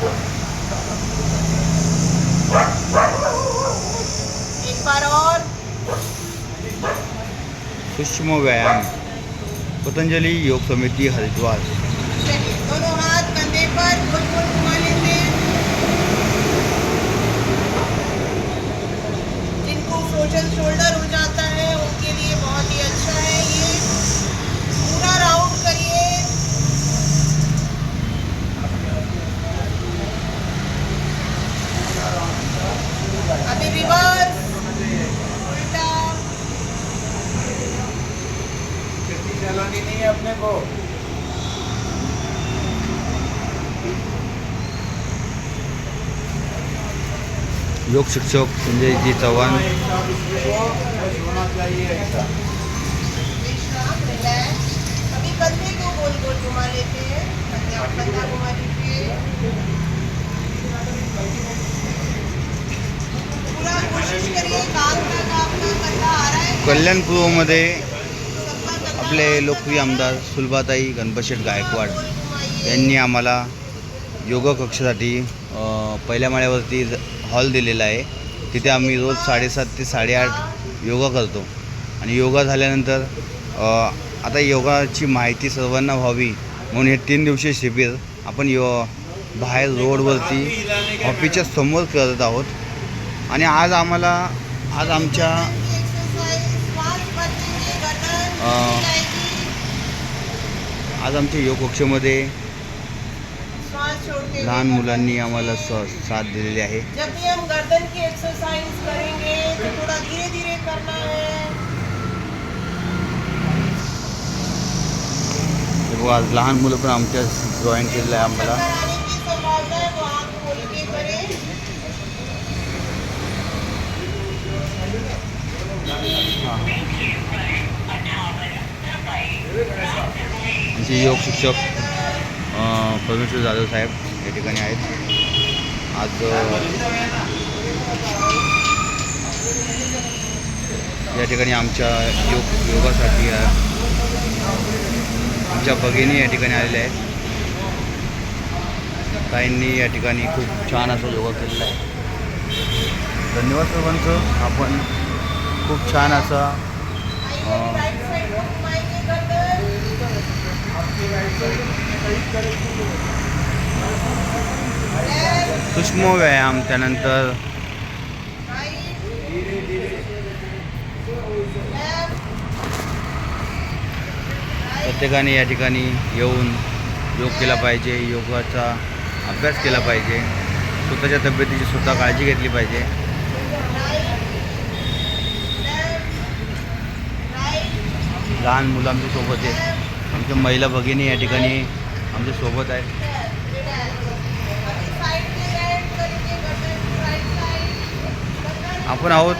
एक बार और। सूक्ष्म व्यायाम। पतंजलि योग समिति हरिद्वार। योग शिक्षक है चव्हाण. कल्याण कंधा आपले लोकप्रिय आमदार सुलभाताई गणपतशेठ गायकवाड यांनी आम्हाला योग कक्षासाठी पहिल्या माळ्यावरती ज- हॉल दिलेला आहे. तिथे आम्ही रोज साडेसात ते साडेआठ योगा करतो. आणि योगा झाल्यानंतर आता योगाची माहिती सर्वांना व्हावी म्हणून हे तीन दिवसीय शिबिर आपण यो बाहेर रोडवरती ऑफिसच्या समोर करत आहोत. आणि आज आम्हाला आज आमच्या आज आमच्या योग कक्षेमध्ये लहान मुलांनी आम्हाला साथ दिलेली आहे. जब भी हम गर्दन की एक्सरसाइज करेंगे तो थोड़ा धीरे धीरे करना है। हे बघा आज लहान मुलं पण आमच्या ड्रॉइंग केलेलं आहे आम्हाला. संभावना है वो योग शिक्षक। परमेश्वर जाधव साहेब या ठिकाणी आहेत. आज या ठिकाणी आमच्या योग योगासाठी आमच्या भगिनी या ठिकाणी आलेल्या आहेत. ताईंनी या ठिकाणी खूप छान असा योगा केलेला आहे. धन्यवाद सर्वांचं. आपण खूप छान असा आइए सूक्ष्म व्यायाम त्यानंतर प्रत्येकाने या ठिकाणी येऊन योग केला पाहिजे योगाचा अभ्यास केला पाहिजे स्वतःच्या तब्येतीची स्वतः काळजी घेतली पाहिजे. लहान मुलांच्या सोबत आहेत आमच्या महिला भगिनी या ठिकाणी आमच्यासोबत आहे. आपण आहोत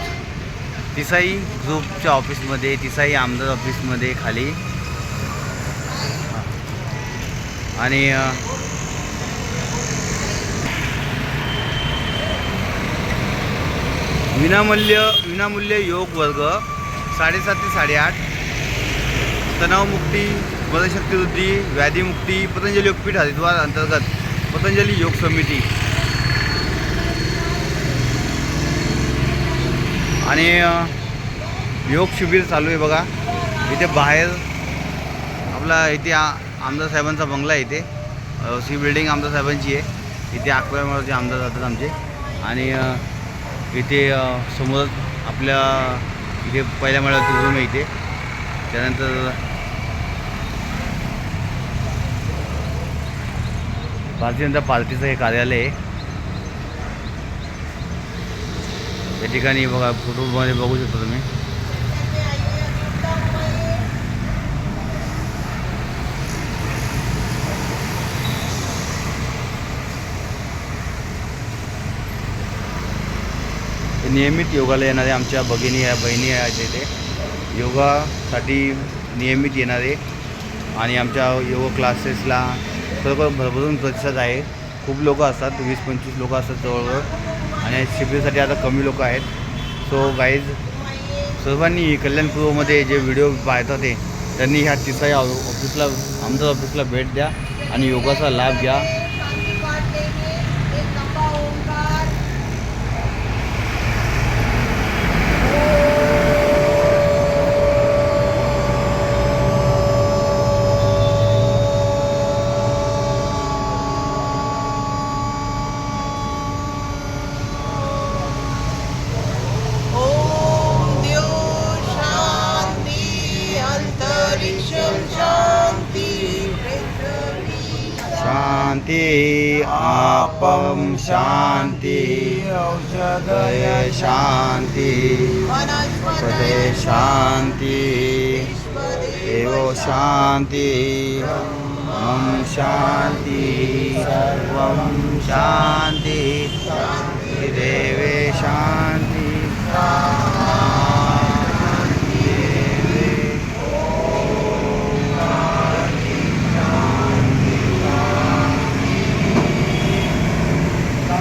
तिसाई ग्रुपच्या ऑफिसमध्ये तिसाई आमदार ऑफिसमध्ये खाली. आणि विनामूल्य विनामूल्य योग वर्ग साडेसात ते साडेआठ. तणावमुक्ती बलशक्तीवृद्धी व्याधीमुक्ती पतंजली योगपीठ हरिद्वार अंतर्गत पतंजली योग समिती. आणि योग शिबिर चालू आहे बघा. इथे बाहेर आपला इथे आ- आमदार साहेबांचा बंगला आहे इथे. सी बिल्डिंग आमदार साहेबांची आहे. इथे अकरामाळचे आमदार जातात आमचे. आणि इथे समोर आपल्या इथे पहिल्या माळ्यावरती रूम आहे इथे. त्यानंतर भारतीय जनता पार्टीचं हे कार्यालय आहे या ठिकाणी बघा फोटोमध्ये बघू शकता तुम्ही. नियमित योगाला येणारे आमच्या भगिनी या बहिणी आहेत इथे. योगासाठी नियमित येणारे आणि आमच्या योग क्लासेसला खरोखर भरभरून प्रतिसाद आहे. खूप लोक असतात वीस पंचवीस लोक असतात जवळजवळ. आणि शिबिरासाठी आता कमी लोक आहेत. सो गाईज सर्वांनी कल्याणपूर्वमध्ये जे व्हिडिओ पाहतात ते त्यांनी ह्या तिसऱ्या ऑफिसला आमदार ऑफिसला भेट द्या आणि योगाचा लाभ घ्या. आपम शांती औषधय शांती वनस्पतये शांती देव शांती मम शांती सर्वं शांती देवे शांती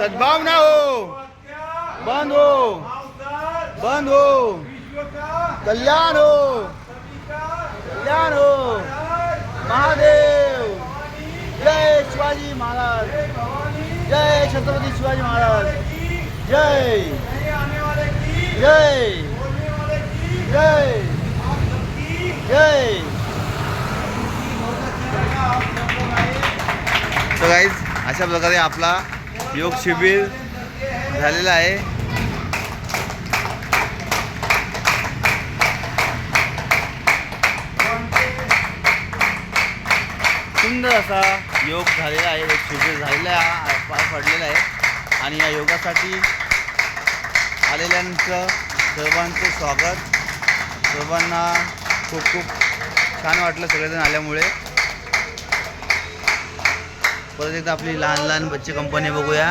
सद्भावना हो. बंद हो. बंद हो. कल्याण हो. कल्याण हो. महादेव. जय शिवाजी महाराज. जय छत्रपती शिवाजी महाराज. जय. जय. जय. जय. बहुत तर गाईज अशा प्रकारे आपला योग शिबिर झालेलं आहे. सुंदर असा योग झालेला आहे. योग शिबिर झालेला आहे. पार पडलेला आहे. आणि या योगासाठी आलेल्यांचं सर्वांचं स्वागत. सर्वांना खूप खूप छान वाटलं सगळेजण आल्यामुळे. परत एकदा आपली लहान लहान बच्चे कंपनी बघूया.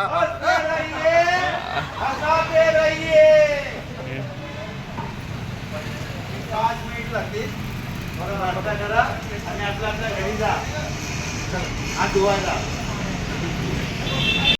करा आणि आपल्या आपल्या घरी जा. चला, हात धुवायला.